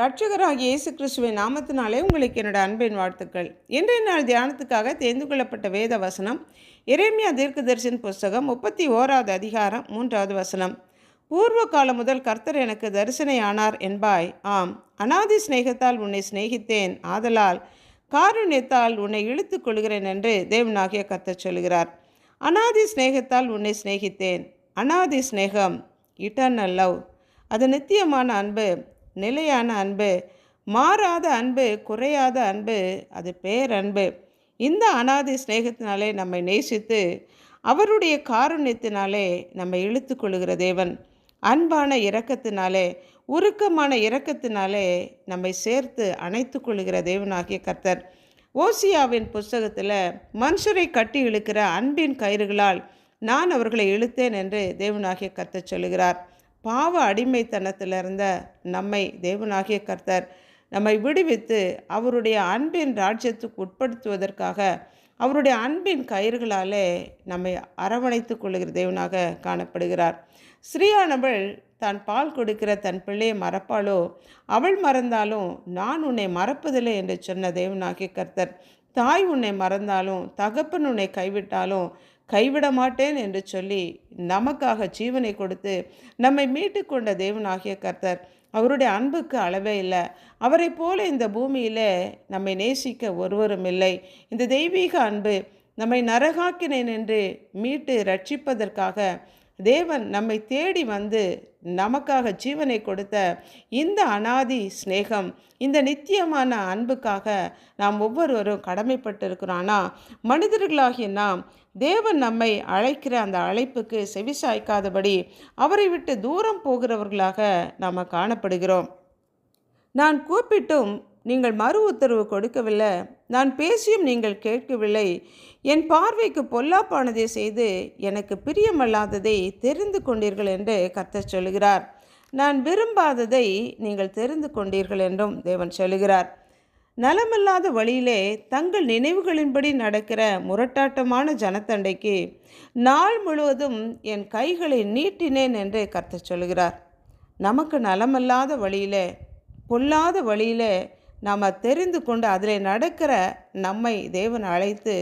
ரட்சகராக இயேசு கிறிஸ்துவின் நாமத்தினாலே உங்களுக்கு என்னோட அன்பின் வாழ்த்துக்கள். இன்றைய நாள் தியானத்துக்காக தேர்ந்து கொள்ளப்பட்ட வேத வசனம் எரேமியா தீர்க்கதரிசன் புஸ்தகம் முப்பத்தி ஓராவது அதிகாரம் மூன்றாவது வசனம். பூர்வ காலம் முதல் கர்த்தர் எனக்கு தரிசனையானார் என்பாய். ஆம் அனாதி சிநேகத்தால் உன்னை சிநேகித்தேன். ஆதலால் காருண்யத்தால் உன்னை இழுத்துக் கொள்கிறேன் என்று தேவனாகிய கர்த்தர் சொல்கிறார். அனாதி சிநேகத்தால் உன்னை சிநேகித்தேன். அனாதி சிநேகம் இட்டர்னல் லவ் அது நித்தியமான அன்பு. நிலையான அன்பு மாறாத அன்பு குறையாத அன்பு அது பேரன்பு. இந்த அனாதி சிநேகத்தினாலே நம்மை நேசித்து அவருடைய காருண்யத்தினாலே நம்மை இழுத்து கொள்கிற தேவன். அன்பான இரக்கத்தினாலே உருக்கமான இரக்கத்தினாலே நம்மை சேர்த்து அணைத்து கொள்கிற தேவனாகிய கர்த்தர். ஓசியாவின் புஸ்தகத்தில் மனுஷரை கட்டி இழுக்கிற அன்பின் கயிறுகளால் நான் அவர்களை இழுத்தேன் என்று தேவனாகிய கர்த்தர் சொல்கிறார் பாவ அடிமைத்தனத்தில் இருந்த நம்மை தேவனாகிய கர்த்தர் நம்மை விடுவித்து அவருடைய அன்பின் ராஜ்யத்துக்கு உட்படுத்துவதற்காக அவருடைய அன்பின் கயிறுகளாலே நம்மை அரவணைத்து கொள்ளுகிற தேவனாக காணப்படுகிறார். ஸ்ரீயானவள் தான் பால் கொடுக்கிற தன் பிள்ளையை மறப்பாளோ? அவள் மறந்தாலும் நான் உன்னை மறப்பதில்லை என்று சொன்ன தேவனாகிய கர்த்தர் தாய் உன்னை மறந்தாலும் தகப்பன் உன்னை கைவிட்டாலும் கைவிட மாட்டேன் என்று சொல்லி நமக்காக ஜீவனை கொடுத்து நம்மை மீட்டு கொண்ட தேவனாகிய கர்த்தர் அவருடைய அன்புக்கு அளவே இல்லை. அவரை போல இந்த பூமியில் நம்மை நேசிக்க ஒருவரும் இல்லை. இந்த தெய்வீக அன்பு நம்மை நரகாக்கினேன் என்று மீட்டு ரட்சிப்பதற்காக தேவன் நம்மை தேடி வந்து நமக்காக ஜீவனை கொடுத்த இந்த அனாதி சிநேகம் இந்த நித்தியமான அன்புக்காக நாம் ஒவ்வொருவரும் கடமைப்பட்டிருக்கிறோம். ஆனால் மனிதர்களாகிய நாம் தேவன் நம்மை அழைக்கிற அந்த அழைப்புக்கு செவிசாய்க்காதபடி அவரை விட்டு தூரம் போகிறவர்களாக நாம் காணப்படுகிறோம். நான் கூப்பிட்டும் நீங்கள் மறு உத்தரவு கொடுக்கவில்லை. நான் பேசியும் நீங்கள் கேட்கவில்லை. என் பார்வைக்கு பொல்லாப்பானதை செய்து எனக்கு பிரியமல்லாததை தெரிந்து கொண்டீர்கள் என்று கர்த்தர் சொல்கிறார் நான் விரும்பாததை நீங்கள் தெரிந்து கொண்டீர்கள் என்றும் தேவன் சொல்கிறார் நலமில்லாத வழியிலே தங்கள் நினைவுகளின்படி நடக்கிற முரட்டாட்டமான ஜனத்தண்டைக்கு நாள் முழுவதும் என் கைகளை நீட்டினேன் என்று கர்த்தர் சொல்கிறார் நமக்கு நலமல்லாத வழியிலே பொல்லாத வழியிலே நாம் தெரிந்து கொண்டு அதில் நடக்கிற நம்மை தேவன் அழைத்து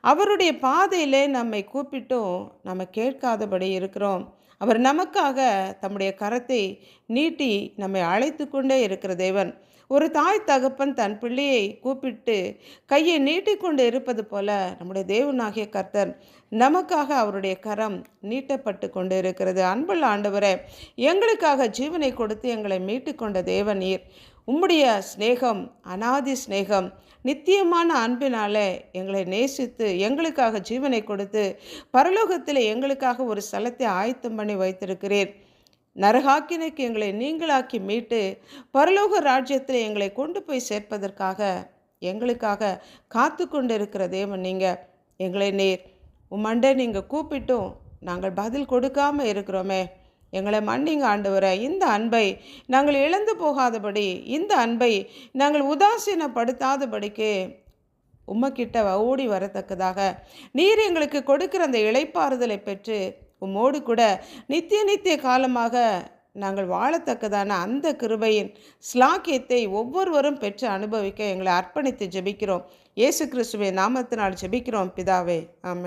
அவருடைய பாதையிலே நம்மை கூப்பிட்டும் நம்ம கேட்காதபடி இருக்கிறோம். அவர் நமக்காக தம்முடைய கரத்தை நீட்டி நம்மை அழைத்து கொண்டே இருக்கிற தேவன். ஒரு தாய் தகப்பன் தன் பிள்ளையை கூப்பிட்டு கையை நீட்டிக்கொண்டு இருப்பது போல நம்முடைய தேவனாகிய கர்த்தர் நமக்காக அவருடைய கரம் நீட்டப்பட்டு கொண்டு இருக்கிறது. அன்புள்ள ஆண்டவரே எங்களுக்காக ஜீவனை கொடுத்து எங்களை மீட்டுக்கொண்ட தேவன் நீர். உம்முடைய ஸ்நேகம் அனாதி ஸ்நேகம் நித்தியமான அன்பினாலே எங்களை நேசித்து எங்களுக்காக ஜீவனை கொடுத்து பரலோகத்தில் எங்களுக்காக ஒரு ஸ்தலத்தை ஆயத்தம் பண்ணி வைத்திருக்கிறேன் நரகாக்கினைக்கு எங்களை நீங்களாக்கி மீட்டு பரலோக ராஜ்யத்தில் எங்களை கொண்டு போய் சேர்ப்பதற்காக எங்களுக்காக காத்து கொண்டு இருக்கிற தேவன் நீங்கள் எங்களை நேர் உம்மண்டே நீங்கள் கூப்பிட்டும் நாங்கள் பதில் கொடுக்காமல் இருக்கிறோமே. எங்களை மன்னிங்க ஆண்டவரை. இந்த அன்பை நாங்கள் இழந்து போகாதபடி இந்த அன்பை நாங்கள் உதாசீனப்படுத்தாதபடிக்கு உம்மக்கிட்ட ஓடி வரத்தக்கதாக. நீர் எங்களுக்கு கொடுக்கிற அந்த இழைப்பாறுதலை பெற்று உம்மோடு கூட நித்திய நித்திய காலமாக நாங்கள் வாழத்தக்கதான அந்த கிருபையின் ஸ்லாக்கியத்தை ஒவ்வொருவரும் பெற்று அனுபவிக்க எங்களை அர்ப்பணித்து ஜெபிக்கிறோம். இயேசு கிறிஸ்துவை நாமத்தினால் ஜெபிக்கிறோம் பிதாவே. ஆமாம்